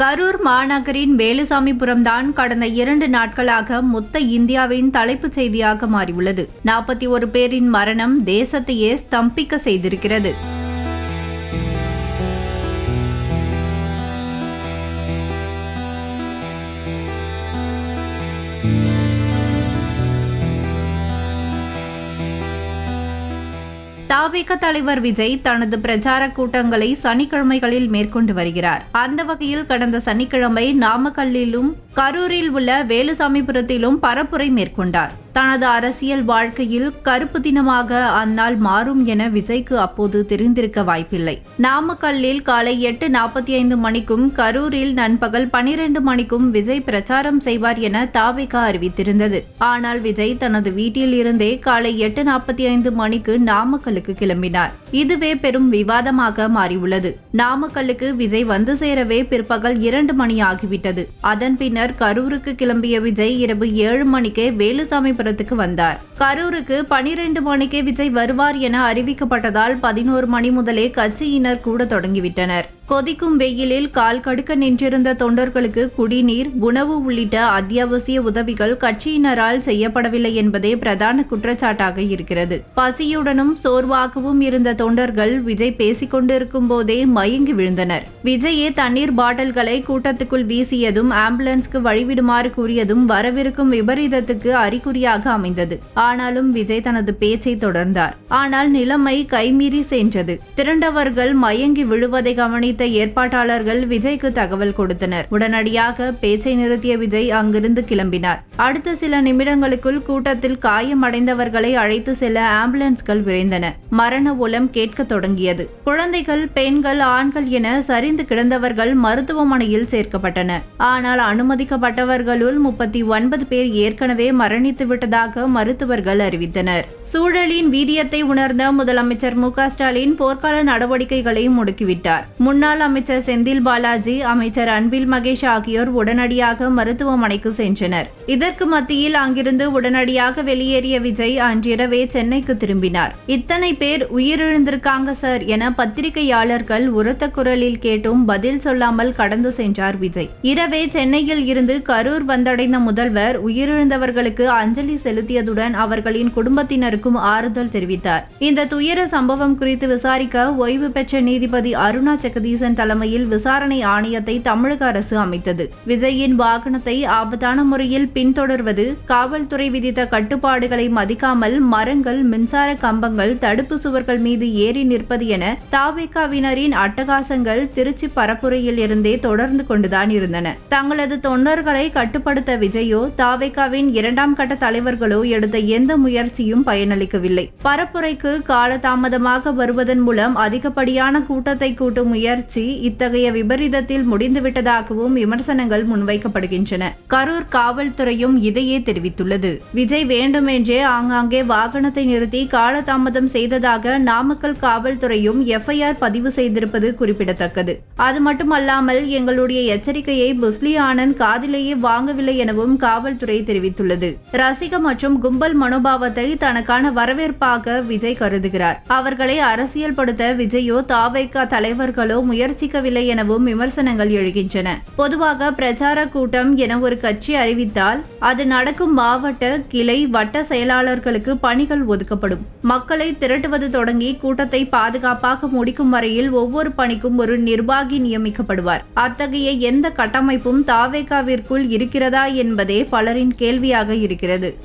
கரூர் மாநகரின் வேலுசாமிபுரம் தான் கடந்த இரண்டு நாட்களாக மொத்த இந்தியாவின் தலைப்புச் செய்தியாக மாறியுள்ளது. நாற்பத்தி ஒரு பேரின் மரணம் தேசத்தையே ஸ்தம்பிக்க செய்திருக்கிறது. தாவேக தலைவர் விஜய் தனது பிரச்சார கூட்டங்களை சனிக்கிழமைகளில் மேற்கொண்டு வருகிறார். அந்த வகையில் கடந்த சனிக்கிழமை நாமக்கல்லிலும் கரூரில் உள்ள வேலுசாமிபுரத்திலும் பரப்புரை மேற்கொண்டார். தனது அரசியல் வாழ்க்கையில் கருப்பு தினமாக அந்நாள் மாறும் என விஜய்க்கு அப்போது தெரிந்திருக்க வாய்ப்பில்லை. நாமக்கல்லில் காலை எட்டு நாற்பத்தி ஐந்து மணிக்கும் கரூரில் நண்பகல் பனிரெண்டு மணிக்கும் விஜய் பிரச்சாரம் செய்வார் என தாவேகா அறிவித்திருந்தது. ஆனால் விஜய் தனது வீட்டில் இருந்தே காலை எட்டு நாற்பத்தி ஐந்து மணிக்கு நாமக்கல்லுக்கு கிளம்பினார். இதுவே பெரும் விவாதமாக மாறியுள்ளது. நாமக்கல்லுக்கு விஜய் வந்து சேரவே பிற்பகல் இரண்டு மணி ஆகிவிட்டது. அதன் பின்னர் கரூருக்கு கிளம்பிய விஜய் இரவு ஏழு மணிக்கே வேலுசாமிபுரத்துக்கு வந்தார். கரூருக்கு பனிரெண்டு மணிக்கே விஜய் வருவார் என அறிவிக்கப்பட்டதால் பதினோரு மணி முதலே கட்சியினர் கூட தொடங்கிவிட்டனர். கொதிக்கும் வெயிலில் கால் கடுக்க நின்றிருந்த தொண்டர்களுக்கு குடிநீர் உணவு உள்ளிட்ட அத்தியாவசிய உதவிகள் கட்சியினரால் செய்யப்படவில்லை என்பதே பிரதான குற்றச்சாட்டாக இருக்கிறது. பசியுடனும் சோர்வாகவும் இருந்த தொண்டர்கள் விஜய் பேசிக் கொண்டிருக்கும் போதே மயங்கி விழுந்தனர். விஜயே தண்ணீர் பாட்டில்களை கூட்டத்துக்குள் வீசியதும் ஆம்புலன்ஸ்க்கு வழிவிடுமாறு கூறியதும் வரவிருக்கும் விபரீதத்துக்கு அறிகுறியாக அமைந்தது. ஆனாலும் விஜய் தனது பேச்சை தொடர்ந்தார். ஆனால் நிலைமை கைமீறி சென்றது. திரண்டவர்கள் மயங்கி விழுவதை கவனித்த ஏற்பாட்டாளர்கள் விஜய்க்கு தகவல் கொடுத்தனர். உடனடியாக பேச்சை நிறுத்திய விஜய் அங்கிருந்து கிளம்பினார். அடுத்த சில நிமிடங்களுக்குள் கூட்டத்தில் காயமடைந்தவர்களை அழைத்து செல்ல ஆம்புலன்ஸ்கள் விரைந்தன. மரண ஓலம் கேட்க தொடங்கியது. குழந்தைகள் பெண்கள் ஆண்கள் என சரிந்து கிடந்தவர்கள் மருத்துவமனையில் சேர்க்கப்பட்டனர். ஆனால் அனுமதிக்கப்பட்டவர்களுள் முப்பத்தி ஒன்பது பேர் ஏற்கனவே மரணித்து ஏற்பட்டதாக மருத்துவர்கள் அறிவித்தனர். சூழலின் வீரியத்தை உணர்ந்த முதலமைச்சர் மு ஸ்டாலின் போர்க்கால நடவடிக்கைகளை முடுக்கிவிட்டார். முன்னாள் அமைச்சர் செந்தில் பாலாஜி அமைச்சர் அன்பில் மகேஷ் ஆகியோர் உடனடியாக மருத்துவமனைக்கு சென்றனர். இதற்கு மத்தியில் அங்கிருந்து உடனடியாக வெளியேறிய விஜய் அன்றிரவே சென்னைக்கு திரும்பினார். இத்தனை பேர் உயிரிழந்திருக்காங்க சார் என பத்திரிகையாளர்கள் உரத்த குரலில் கேட்டும் பதில் சொல்லாமல் கடந்து சென்றார் விஜய். இரவே சென்னையில் இருந்து கரூர் வந்தடைந்த முதல்வர் உயிரிழந்தவர்களுக்கு அஞ்சலி செலுத்தியதுடன் அவர்களின் குடும்பத்தினருக்கும் ஆறுதல் தெரிவித்தார். இந்த துயர சம்பவம் குறித்து விசாரிக்க ஓய்வு பெற்ற நீதிபதி அருணா ஜெகதீசன் தலைமையில் விசாரணை ஆணையத்தை தமிழக அரசு அமைத்தது. விஜயின் வாகனத்தை ஆபத்தான முறையில் பின்தொடர்வது காவல்துறை விதித்த கட்டுப்பாடுகளை மதிக்காமல் மரங்கள் மின்சார கம்பங்கள் தடுப்பு சுவர்கள் மீது ஏறி நிற்பது என தாவேகாவினரின் அட்டகாசங்கள் திருச்சி பரப்புரையில் இருந்தே தொடர்ந்து கொண்டுதான் இருந்தன. தங்களது தொண்டர்களை கட்டுப்படுத்த விஜயோ தாவேகாவின் இரண்டாம் கட்ட தலைவர்களோ எடுத்த எந்த முயற்சியும் பயனளிக்கவில்லை. பரப்புரைக்கு காலதாமதமாக வருவதன் மூலம் அதிகப்படியான கூட்டத்தை கூட்டும் முயற்சி இத்தகைய விபரீதத்தில் முடிந்துவிட்டதாகவும் விமர்சனங்கள் முன்வைக்கப்படுகின்றன. கரூர் காவல்துறையும் இதையே தெரிவித்துள்ளது. விஜய் வேண்டுமென்றே ஆங்காங்கே வாகனத்தை நிறுத்தி காலதாமதம் செய்ததாக நாமக்கல் காவல்துறையும் எஃப்ஐஆர் பதிவு செய்திருப்பது குறிப்பிடத்தக்கது. அது மட்டுமல்லாமல் எங்களுடைய எச்சரிக்கையை புஸ்லி ஆனந்த் காதிலேயே வாங்கவில்லை எனவும் காவல்துறை தெரிவித்துள்ளது. ரசிக மற்றும் கும்பல் மனோபாவத்தை தனக்கான வரவேற்பாக விஜய் கருதுகிறார். அவர்களை அரசியல்படுத்த விஜயோ தாவைக்கா தலைவர்களோ முயற்சிக்கவில்லை எனவும் விமர்சனங்கள் எழுகின்றன. பொதுவாக பிரச்சார கூட்டம் என ஒரு கட்சி அறிவித்தால் அது நடக்கும் மாவட்ட கிளை வட்ட செயலாளர்களுக்கு பணிகள் ஒதுக்கப்படும். மக்களை திரட்டுவது தொடங்கி கூட்டத்தை பாதுகாப்பாக முடிக்கும் வரையில் ஒவ்வொரு பணிக்கும் ஒரு நிர்வாகி நியமிக்கப்படுவார். அத்தகைய எந்த கட்டமைப்பும் தாவேகாவிற்குள் இருக்கிறதா என்பதே பலரின் கேள்வியாக இருக்கிறது.